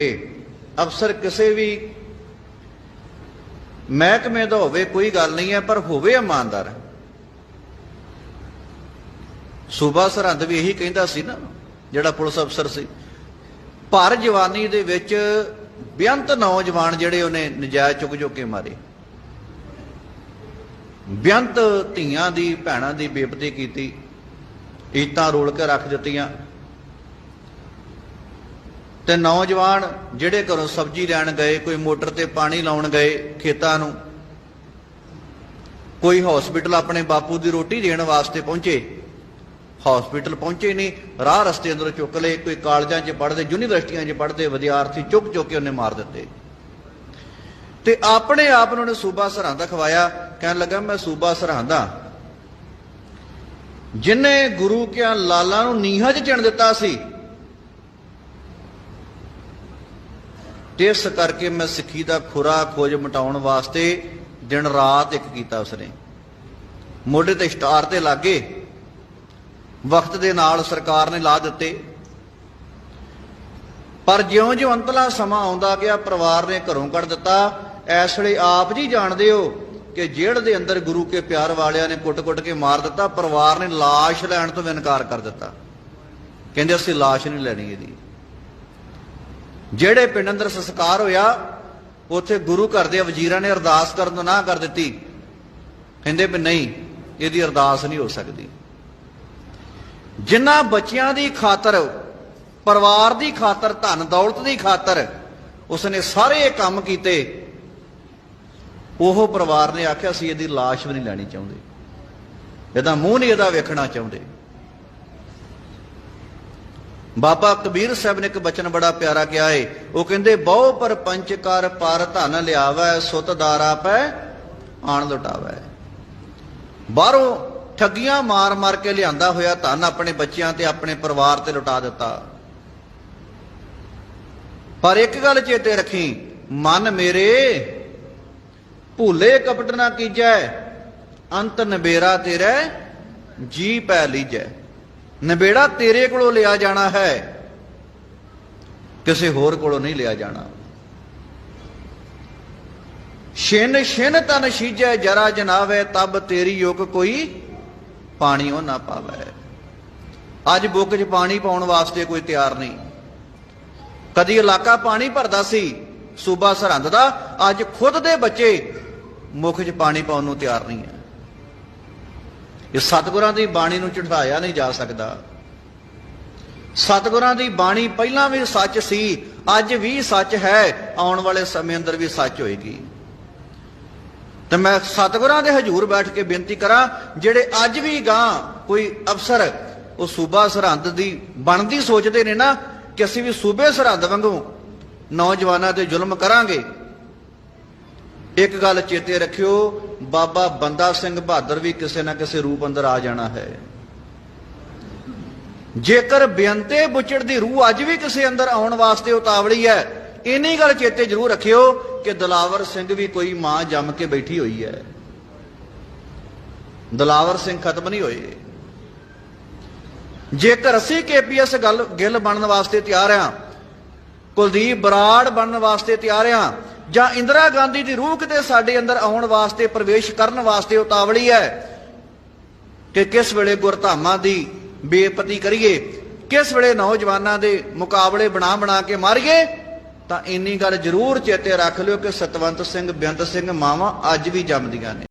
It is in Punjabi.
ਅਫਸਰ ਕਿਸੇ ਵੀ ਮਹਿਕਮੇ ਦਾ ਹੋਵੇ, ਕੋਈ ਗੱਲ ਨਹੀਂ ਹੈ, ਪਰ ਹੋਵੇ ਇਮਾਨਦਾਰ। ਸੂਬਾ ਸਰਹੰਦ ਵੀ ਇਹੀ ਕਹਿੰਦਾ ਸੀ ਨਾ, ਜਿਹੜਾ ਪੁਲਿਸ ਅਫਸਰ ਸੀ। ਭਰ ਜਵਾਨੀ ਦੇ ਵਿੱਚ ਬੇਅੰਤ ਨੌਜਵਾਨ ਜਿਹੜੇ ਉਹਨੇ ਨਜਾਇਜ਼ ਚੁੱਕ ਚੁੱਕ ਕੇ ਮਾਰੇ। ਬੇਅੰਤ ਧੀਆਂ ਦੀ, ਭੈਣਾਂ ਦੀ ਬੇਪਤੀ ਕੀਤੀ ਈਤਾਂ ਰੋਲ ਕੇ ਰੱਖ ਦਿੱਤੀਆਂ। ਤੇ ਨੌਜਵਾਨ ਜਿਹੜੇ ਘਰੋਂ ਸਬਜ਼ੀ ਲੈਣ ਗਏ, ਕੋਈ ਮੋਟਰ ਤੇ ਪਾਣੀ ਲਾਉਣ ਗਏ ਖੇਤਾਂ ਨੂੰ, ਕੋਈ ਹਸਪੀਟਲ ਆਪਣੇ ਬਾਪੂ ਦੀ ਰੋਟੀ ਦੇਣ ਵਾਸਤੇ ਪਹੁੰਚੇ। ਹਸਪੀਟਲ ਪਹੁੰਚੇ ਨਹੀਂ, ਰਾਹ ਰਸਤੇ ਅੰਦਰ ਚੁੱਕ ਲਏ, ਕੋਈ ਕਾਲਜਾਂ 'ਚ ਪੜ੍ਹਦੇ, ਯੂਨੀਵਰਸਿਟੀਆਂ 'ਚ ਪੜ੍ਹਦੇ, ਵਿਦਿਆਰਥੀ ਚੁੱਕ ਚੁੱਕ ਕੇ ਉਹਨੇ ਮਾਰ ਦਿੱਤੇ। ਤੇ ਆਪਣੇ ਆਪ ਨੂੰ ਉਹਨੇ ਸੂਬਾ ਸਰਹੰਦ ਖਵਾਇਆ, ਕਹਿਣ ਲੱਗਾ, ਮੈਂ ਸੂਬਾ ਸਰਹੰਦ ਹਾਂ। ਜਿਨੇ ਗੁਰੂ ਕਿਆ ਲਾਲਾਂ ਨੂੰ ਨੀਹਾਂ 'ਚ ਚਿਣ ਦਿੱਤਾ ਸੀ ਤੇ ਇਸ ਕਰਕੇ ਮੈਂ ਸਿੱਖੀ ਦਾ ਖੁਰਾ ਖੋਜ ਮਟਾਉਣ ਵਾਸਤੇ ਦਿਨ ਰਾਤ ਇੱਕ ਕੀਤਾ ਉਸਨੇ। ਮੋਢੇ ਤੇ ਸਟਾਰ ਤੇ ਲਾਗੇ। ਵਕਤ ਦੇ ਨਾਲ ਸਰਕਾਰ ਨੇ ਲਾ ਦਿੱਤੇ। ਪਰ ਜਿਉਂ-ਜਿਉਂ ਅੰਤਲਾ ਸਮਾਂ ਆਉਂਦਾ ਗਿਆ, ਪਰਿਵਾਰ ਨੇ ਘਰੋਂ ਕੱਢ ਦਿੱਤਾ। ਐਸ ਵੇਲੇ ਆਪ ਜੀ ਜਾਣਦੇ ਹੋ ਕਿ ਜੇਲ੍ਹ ਦੇ ਅੰਦਰ ਗੁਰੂ ਕੇ ਪਿਆਰ ਵਾਲਿਆਂ ਨੇ ਕੁੱਟ-ਕੁੱਟ ਕੇ ਮਾਰ ਦਿੱਤਾ। ਪਰਿਵਾਰ ਨੇ ਲਾਸ਼ ਲੈਣ ਤੋਂ ਇਨਕਾਰ ਕਰ ਦਿੱਤਾ। ਕਹਿੰਦੇ ਅਸੀਂ ਲਾਸ਼ ਨਹੀਂ ਲੈਣੀ ਇਹਦੀ। ਜਿਹੜੇ ਪਿੰਡ ਅੰਦਰ ਸੰਸਕਾਰ ਹੋਇਆ, ਉੱਥੇ ਗੁਰੂ ਘਰ ਦੇ ਵਜ਼ੀਰਾਂ ਨੇ ਅਰਦਾਸ ਕਰਨ ਤੋਂ ਨਾ ਕਰ ਦਿੱਤੀ। ਕਹਿੰਦੇ ਵੀ ਨਹੀਂ, ਇਹਦੀ ਅਰਦਾਸ ਨਹੀਂ ਹੋ ਸਕਦੀ। ਜਿਨ੍ਹਾਂ ਬੱਚਿਆਂ ਦੀ ਖਾਤਰ, ਪਰਿਵਾਰ ਦੀ ਖਾਤਰ, ਧਨ ਦੌਲਤ ਦੀ ਖਾਤਰ ਉਸਨੇ ਸਾਰੇ ਇਹ ਕੰਮ ਕੀਤੇ, ਉਹ ਪਰਿਵਾਰ ਨੇ ਆਖਿਆ ਸੀ ਇਹਦੀ ਲਾਸ਼ ਵੀ ਨਹੀਂ ਲੈਣੀ ਚਾਹੁੰਦੇ। ਇਹਦਾ ਮੂੰਹ ਨਹੀਂ ਇਹਦਾ ਵੇਖਣਾ ਚਾਹੁੰਦੇ। ਬਾਬਾ ਕਬੀਰ ਸਾਹਿਬ ਨੇ ਇੱਕ ਬਚਨ ਬੜਾ ਪਿਆਰਾ ਕਿਹਾ ਏ। ਉਹ ਕਹਿੰਦੇ, ਬਹੁ ਪਰ ਪੰਚ ਕਰ ਪਰ ਧਨ ਲਿਆਵੈ, ਸੁਤ ਦਾਰਾ ਪੈ ਆਣ ਲੁਟਾਵੈ। ਬਾਹਰੋਂ ਠੱਗੀਆਂ ਮਾਰ ਮਾਰ ਕੇ ਲਿਆਂਦਾ ਹੋਇਆ ਧਨ ਆਪਣੇ ਬੱਚਿਆਂ ਤੇ, ਆਪਣੇ ਪਰਿਵਾਰ ਤੇ ਲੁਟਾ ਦਿੱਤਾ। ਪਰ ਇੱਕ ਗੱਲ ਚੇਤੇ ਰੱਖੀ, ਮਨ ਮੇਰੇ, ਭੂਲੇ ਕਪਟ ਨਾ ਕੀਜੈ, ਅੰਤ ਨਬੇਰਾ ਤੇਰੇ, ਜੀ ਪੈ ਲੀਜੈ। ਨਬੇੜਾ ਤੇਰੇ ਕੋਲੋਂ ਲਿਆ ਜਾਣਾ ਹੈ। ਕਿਸੇ ਹੋਰ ਕੋਲੋਂ ਨਹੀਂ ਲਿਆ ਜਾਣਾ। ਛਿਨ ਛਿਨ ਤਨ ਛੀਜੈ, ਜਰਾ ਜਨਾਵੇ, ਤਬ ਤੇਰੀ ਯੁਗ ਕੋਈ ਪਾਣੀ ਉਹ ਨਾ ਪਾਵੇ। ਅੱਜ ਬੁੱਕ 'ਚ ਪਾਣੀ ਪਾਉਣ ਵਾਸਤੇ ਕੋਈ ਤਿਆਰ ਨਹੀਂ। ਕਦੀ ਇਲਾਕਾ ਪਾਣੀ ਭਰਦਾ ਸੀ, ਸੂਬਾ ਸਰਹੰਦ ਦਾ, ਅੱਜ ਖੁਦ ਦੇ ਬੱਚੇ ਮੁੱਖ 'ਚ ਪਾਣੀ ਪਾਉਣ ਨੂੰ ਤਿਆਰ ਨਹੀਂ ਹੈ। ਇਹ ਸਤਿਗੁਰਾਂ ਦੀ ਬਾਣੀ ਨੂੰ ਝੁਠਾਇਆ ਨਹੀਂ ਜਾ ਸਕਦਾ। ਸਤਿਗੁਰਾਂ ਦੀ ਬਾਣੀ ਪਹਿਲਾਂ ਵੀ ਸੱਚ ਸੀ, ਅੱਜ ਵੀ ਸੱਚ ਹੈ, ਆਉਣ ਵਾਲੇ ਸਮੇਂ ਅੰਦਰ ਵੀ ਸੱਚ ਹੋਏਗੀ। ਤੇ ਮੈਂ ਸਤਿਗੁਰਾਂ ਦੇ ਹਜ਼ੂਰ ਬੈਠ ਕੇ ਬੇਨਤੀ ਕਰਾਂ, ਜਿਹੜੇ ਅੱਜ ਵੀ ਗਾਂ ਕੋਈ ਅਫਸਰ ਉਹ ਸੂਬਾ ਸਰਹੰਦ ਦੀ ਬਣਦੀ ਸੋਚਦੇ ਨੇ ਨਾ ਕਿ ਅਸੀਂ ਵੀ ਸੂਬੇ ਸਰਹੰਦ ਵਾਂਗੂ ਨੌਜਵਾਨਾਂ ਤੇ ਜ਼ੁਲਮ ਕਰਾਂਗੇ ਇੱਕ ਗੱਲ ਚੇਤੇ ਰੱਖਿਓ, ਬਾਬਾ ਬੰਦਾ ਸਿੰਘ ਬਹਾਦਰ ਵੀ ਕਿਸੇ ਨਾ ਕਿਸੇ ਰੂਪ ਅੰਦਰ ਆ ਜਾਣਾ ਹੈ। ਜੇਕਰ ਬੇਅੰਤੇ ਬੁੱਚੜ ਦੀ ਰੂਹ ਅੱਜ ਵੀ ਕਿਸੇ ਅੰਦਰ ਆਉਣ ਵਾਸਤੇ ਉਤਾਵਲੀ ਹੈ, ਇੰਨੀ ਗੱਲ ਚੇਤੇ ਜ਼ਰੂਰ ਰੱਖਿਓ ਕਿ ਦਲਾਵਰ ਸਿੰਘ ਵੀ ਕੋਈ ਮਾਂ ਜੰਮ ਕੇ ਬੈਠੀ ਹੋਈ ਹੈ। ਦਲਾਵਰ ਸਿੰਘ ਖਤਮ ਨਹੀਂ ਹੋਏ। ਜੇਕਰ ਅਸੀਂ ਕੇਪੀਐਸ ਗੱਲ ਗਿੱਲ ਬਣਨ ਵਾਸਤੇ ਤਿਆਰ ਆ ਕੁਲਦੀਪ ਬਰਾੜ ਬਣਨ ਵਾਸਤੇ ਤਿਆਰ ਆ ਜਾਂ ਇੰਦਰਾ ਗਾਂਧੀ ਦੀ ਰੂਹ ਕਿਤੇ ਸਾਡੇ ਅੰਦਰ ਆਉਣ ਵਾਸਤੇ, ਪ੍ਰਵੇਸ਼ ਕਰਨ ਵਾਸਤੇ ਉਤਾਵਲੀ ਹੈ ਕਿ ਕਿਸ ਵੇਲੇ ਗੁਰਧਾਮਾਂ ਦੀ ਬੇਪਤੀ ਕਰੀਏ, ਕਿਸ ਵੇਲੇ ਨੌਜਵਾਨਾਂ ਦੇ ਮੁਕਾਬਲੇ ਬਣਾ ਬਣਾ ਕੇ ਮਾਰੀਏ, ਤਾਂ ਇੰਨੀ ਗੱਲ ਜ਼ਰੂਰ ਚੇਤੇ ਰੱਖ ਲਿਓ ਕਿ ਸਤਵੰਤ ਸਿੰਘ ਬੇਅੰਤ ਸਿੰਘ, ਮਾਵਾ ਅੱਜ ਵੀ ਜੰਮਦੀਆਂ ਨੇ।